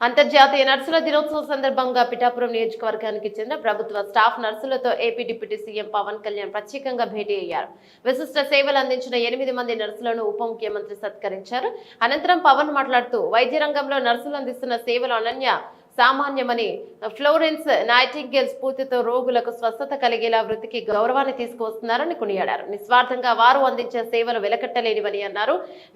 అంతర్జాతీయ నర్సుల దినోత్సవం సందర్భంగా పిఠాపురం నియోజకవర్గానికి చెందిన ప్రభుత్వ staff నర్సులతో AP deputy CM Pawan Kalyan ప్రత్యేకంగా భేటీ అయ్యారు. విశిష్ట సేవలు అందించిన ఎనిమిది మంది నర్సులను ఉప ముఖ్యమంత్రి సత్కరించారు. అనంతరం పవన్ మాట్లాడుతూ వైద్య రంగంలో నర్సులు అందిస్తున్న సేవలు అనన్య సామాన్యమని. ఫ్లోరెన్స్ నైటింగేల్ స్ఫూర్తితో రోగులకు స్వస్థత కలిగేలా వృత్తికి గౌరవాన్ని తీసుకువస్తున్నారని కొనియాడారు. నిస్వార్థంగా వారు అందించే సేవలు వెలకట్టలేనివని అన్నారు.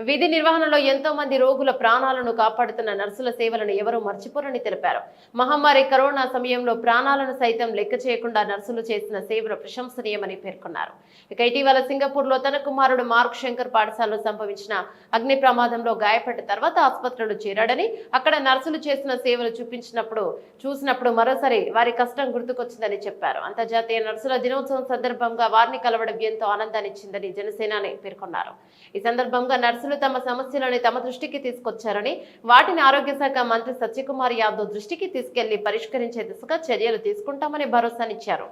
విధి నిర్వహణలో ఎంతో మంది రోగుల ప్రాణాలను కాపాడుతున్న నర్సుల సేవలను ఎవరూ మర్చిపోరని తెలిపారు. మహమ్మారి కరోనా సమయంలో ప్రాణాలను సైతం లెక్క చేయకుండా నర్సులు చేసిన సేవలు ప్రశంసనీయమని పేర్కొన్నారు. ఇక ఇటీవల సింగపూర్లో తన కుమారుడు మార్క్ శంకర్ పాఠశాలలో సంభవించిన అగ్ని ప్రమాదంలో గాయపడ్డ తర్వాత ఆసుపత్రిలో చేరాడని అక్కడ నర్సులు చేసిన సేవలు చూపించినప్పుడు చూసినప్పుడు మరోసారి వారి కష్టం గుర్తుకొచ్చిందని చెప్పారు. అంతర్జాతీయ నర్సుల దినోత్సవం సందర్భంగా వారిని కలవడం ఎంతో ఆనందాన్నిచ్చిందని జనసేనాని పేర్కొన్నారు. ఈ సందర్భంగా నర్సులు తమ సమస్యలను తమ దృష్టికి తీసుకొచ్చారని వాటిని ఆరోగ్య శాఖ మంత్రి సత్యకుమార్ యాదవ్ దృష్టికి తీసుకెళ్ళి పరిష్కరించే దిశగా చర్యలు తీసుకుంటామని భరోసానిచ్చారు.